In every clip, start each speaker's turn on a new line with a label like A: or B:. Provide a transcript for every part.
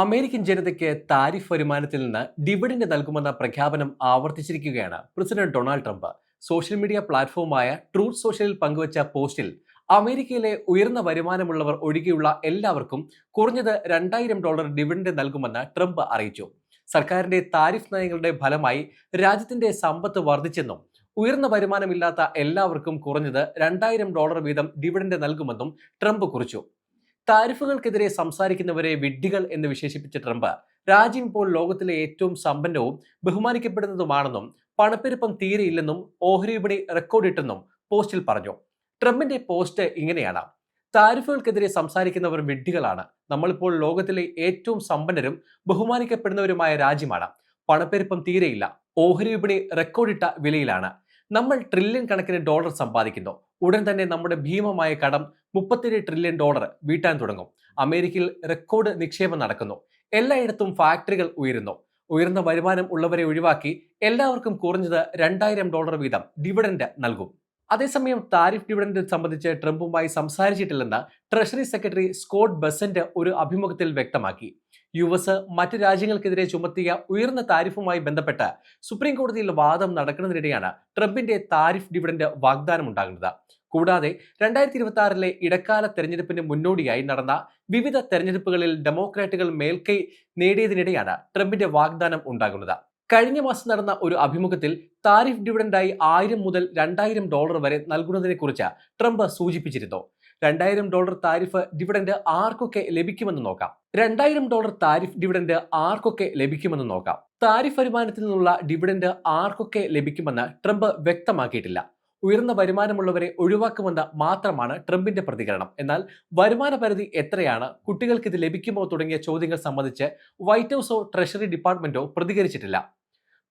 A: American ജനതയ്ക്ക് tariff വരുമാനത്തിൽ നിന്ന് ഡിവിഡന്റ് നൽകുമെന്ന പ്രഖ്യാപനം ആവർത്തിച്ചിരിക്കുകയാണ് president Donald Trump. Social media പ്ലാറ്റ്ഫോമായ truth സോഷ്യലിൽ പങ്കുവച്ച പോസ്റ്റിൽ അമേരിക്കയിലെ ഉയർന്ന വരുമാനമുള്ളവർ ഒഴികെയുള്ള എല്ലാവർക്കും കുറഞ്ഞത് രണ്ടായിരം ഡോളർ ഡിവിഡന്റ് നൽകുമെന്ന് ട്രംപ് അറിയിച്ചു. സർക്കാരിന്റെ താരിഫ് നയങ്ങളുടെ ഫലമായി രാജ്യത്തിന്റെ സമ്പത്ത് വർദ്ധിച്ചെന്നും ഉയർന്ന വരുമാനമില്ലാത്ത എല്ലാവർക്കും കുറഞ്ഞത് രണ്ടായിരം ഡോളർ വീതം ഡിവിഡന്റ് നൽകുമെന്നും ട്രംപ് കുറിച്ചു. താരിഫുകൾക്കെതിരെ സംസാരിക്കുന്നവരെ വിഡ്ഢികൾ എന്ന് വിശേഷിപ്പിച്ച ട്രംപ് രാജ്യം ഇപ്പോൾ ലോകത്തിലെ ഏറ്റവും സമ്പന്നവും ബഹുമാനിക്കപ്പെടുന്നതുമാണെന്നും പണപ്പെരുപ്പം തീരെയില്ലെന്നും ഓഹരി വിപണി റെക്കോർഡിട്ടെന്നും പോസ്റ്റിൽ പറഞ്ഞു. ട്രംപിന്റെ പോസ്റ്റ് ഇങ്ങനെയാണ്. താരിഫുകൾക്കെതിരെ സംസാരിക്കുന്നവർ വിഡ്ഢികളാണ്. നമ്മളിപ്പോൾ ലോകത്തിലെ ഏറ്റവും സമ്പന്നരും ബഹുമാനിക്കപ്പെടുന്നവരുമായ രാജ്യമാണ്. പണപ്പെരുപ്പം തീരെയില്ല. ഓഹരി വിപണി റെക്കോർഡിട്ട വിലയിലാണ്. നമ്മൾ ട്രില്യൺ കണക്കിന് ഡോളർ സമ്പാദിക്കുന്നു. ഉടൻ തന്നെ നമ്മുടെ ഭീമമായ കടം മുപ്പത്തിയേഴ് ട്രില്യൺ ഡോളർ വീട്ടാൻ തുടങ്ങും. അമേരിക്കയിൽ റെക്കോർഡ് നിക്ഷേപം നടക്കുന്നു. എല്ലായിടത്തും ഫാക്ടറികൾ ഉയരുന്നു. ഉയർന്ന വരുമാനം ഉള്ളവരെ ഒഴിവാക്കി എല്ലാവർക്കും കുറഞ്ഞത് രണ്ടായിരം ഡോളർ വീതം ഡിവിഡൻഡ് നൽകും. അതേസമയം താരിഫ് ഡിവിഡൻഡ് സംബന്ധിച്ച് ട്രംപുമായി സംസാരിച്ചിട്ടില്ലെന്ന് ട്രഷറി സെക്രട്ടറി സ്കോട്ട് ബസന്റ് ഒരു അഭിമുഖത്തിൽ വ്യക്തമാക്കി. യു എസ് മറ്റ് രാജ്യങ്ങൾക്കെതിരെ ചുമത്തിയ ഉയർന്ന താരിഫുമായി ബന്ധപ്പെട്ട് സുപ്രീം കോടതിയിൽ വാദം നടക്കുന്നതിനിടെയാണ് ട്രംപിന്റെ താരിഫ് ഡിവിഡൻഡ് വാഗ്ദാനം ഉണ്ടാകുന്നത് കൂടാതെ രണ്ടായിരത്തി ഇരുപത്തി ആറിലെ ഇടക്കാല തെരഞ്ഞെടുപ്പിന് മുന്നോടിയായി നടന്ന വിവിധ തെരഞ്ഞെടുപ്പുകളിൽ ഡെമോക്രാറ്റുകൾ മേൽക്കൈ നേടിയതിനിടെയാണ് ട്രംപിന്റെ വാഗ്ദാനം ഉണ്ടാകുന്നത്. കഴിഞ്ഞ മാസം നടന്ന ഒരു അഭിമുഖത്തിൽ താരിഫ് ഡിവിഡൻഡായി ആയിരം മുതൽ രണ്ടായിരം ഡോളർ വരെ നൽകുന്നതിനെക്കുറിച്ച് ട്രംപ് സൂചിപ്പിച്ചിരുന്നു. രണ്ടായിരം ഡോളർ താരിഫ് ഡിവിഡൻഡ് ആർക്കൊക്കെ ലഭിക്കുമെന്ന് നോക്കാം. രണ്ടായിരം ഡോളർ താരിഫ് ഡിവിഡൻഡ് ആർക്കൊക്കെ ലഭിക്കുമെന്ന് നോക്കാം. താരിഫ് വരുമാനത്തിൽ നിന്നുള്ള ഡിവിഡൻഡ് ആർക്കൊക്കെ ലഭിക്കുമെന്ന് ട്രംപ് വ്യക്തമാക്കിയിട്ടില്ല. ഉയർന്ന വരുമാനമുള്ളവരെ ഒഴിവാക്കുമെന്ന് മാത്രമാണ് ട്രംപിന്റെ പ്രതികരണം. എന്നാൽ വരുമാന പരിധി എത്രയാണ്? കുട്ടികൾക്ക് ഇത് ലഭിക്കുമോ തുടങ്ങിയ ചോദ്യങ്ങൾ സംബന്ധിച്ച് വൈറ്റ് ഹൗസോ ട്രഷറി ഡിപ്പാർട്ട്മെന്റോ പ്രതികരിച്ചിട്ടില്ല.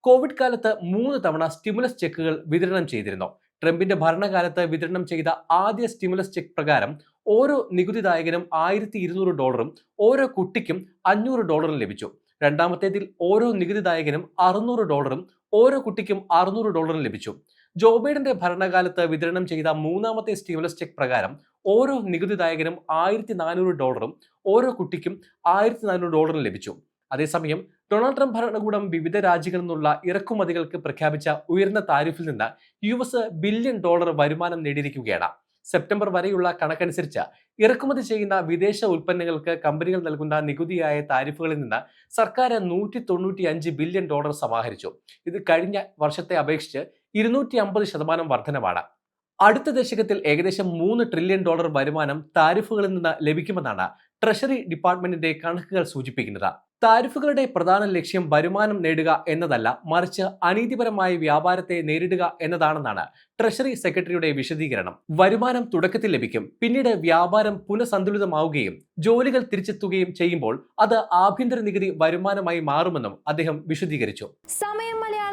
A: കോവിഡ് കാലത്ത് മൂന്ന് തവണ സ്റ്റിമുലസ് ചെക്കുകൾ വിതരണം ചെയ്തിരുന്നു. ട്രംപിന്റെ ഭരണകാലത്ത് വിതരണം ചെയ്ത ആദ്യ സ്റ്റിമുലസ് ചെക്ക് പ്രകാരം ഓരോ നികുതിദായകനും ആയിരത്തി ഇരുന്നൂറ് ഡോളറും ഓരോ കുട്ടിക്കും അഞ്ഞൂറ് ഡോളറും ലഭിച്ചു. രണ്ടാമത്തേതിൽ ഓരോ നികുതിദായകനും അറുന്നൂറ് ഡോളറും ഓരോ കുട്ടിക്കും അറുന്നൂറ് ഡോളറും ലഭിച്ചു. ജോ ബൈഡന്റെ ഭരണകാലത്ത് വിതരണം ചെയ്ത മൂന്നാമത്തെ സ്റ്റിമുലസ് ചെക്ക് പ്രകാരം ഓരോ നികുതിദായകനും ആയിരത്തി നാനൂറ് ഡോളറും ഓരോ കുട്ടിക്കും ആയിരത്തി നാനൂറ് ഡോളറും ലഭിച്ചു. അതേസമയം ഡൊണാൾഡ് ട്രംപ് ഭരണകൂടം വിവിധ രാജ്യങ്ങളിൽ നിന്നുള്ള ഇറക്കുമതികൾക്ക് പ്രഖ്യാപിച്ച ഉയർന്ന താരിഫിൽ നിന്ന് യു എസ് ബില്യൺ ഡോളർ വരുമാനം നേടിയിരിക്കുകയാണ്. സെപ്റ്റംബർ വരെയുള്ള കണക്കനുസരിച്ച് ഇറക്കുമതി ചെയ്യുന്ന വിദേശ ഉൽപ്പന്നങ്ങൾക്ക് കമ്പനികൾ നൽകുന്ന നികുതിയായ താരിഫുകളിൽ നിന്ന് സർക്കാർ നൂറ്റി തൊണ്ണൂറ്റി അഞ്ച് ബില്യൺ ഡോളർ സമാഹരിച്ചു. ഇത് കഴിഞ്ഞ വർഷത്തെ അപേക്ഷിച്ച് ഇരുന്നൂറ്റി അമ്പത് ശതമാനം വർധനവാണ്. അടുത്ത ദശകത്തിൽ ഏകദേശം മൂന്ന് ട്രില്യൺ ഡോളർ വരുമാനം താരിഫുകളിൽ നിന്ന് ലഭിക്കുമെന്നാണ് ട്രഷറി ഡിപ്പാർട്ട്മെന്റിന്റെ കണക്കുകൾ സൂചിപ്പിക്കുന്നത്. താരിഫുകളുടെ പ്രധാന ലക്ഷ്യം വരുമാനം നേടുക എന്നതല്ല മറിച്ച് അനീതിപരമായ വ്യാപാരത്തെ നേരിടുക എന്നതാണെന്നാണ് ട്രഷറി സെക്രട്ടറിയുടെ വിശദീകരണം. വരുമാനം തുടക്കത്തിൽ ലഭിക്കും പിന്നീട് വ്യാപാരം പുനഃസന്തുലിതമാവുകയും ജോലികൾ തിരിച്ചെത്തുകയും ചെയ്യുമ്പോൾ അത് ആഭ്യന്തര നികുതി വരുമാനമായി മാറുമെന്നും അദ്ദേഹം വിശദീകരിച്ചു.
B: സമയം മലയാളം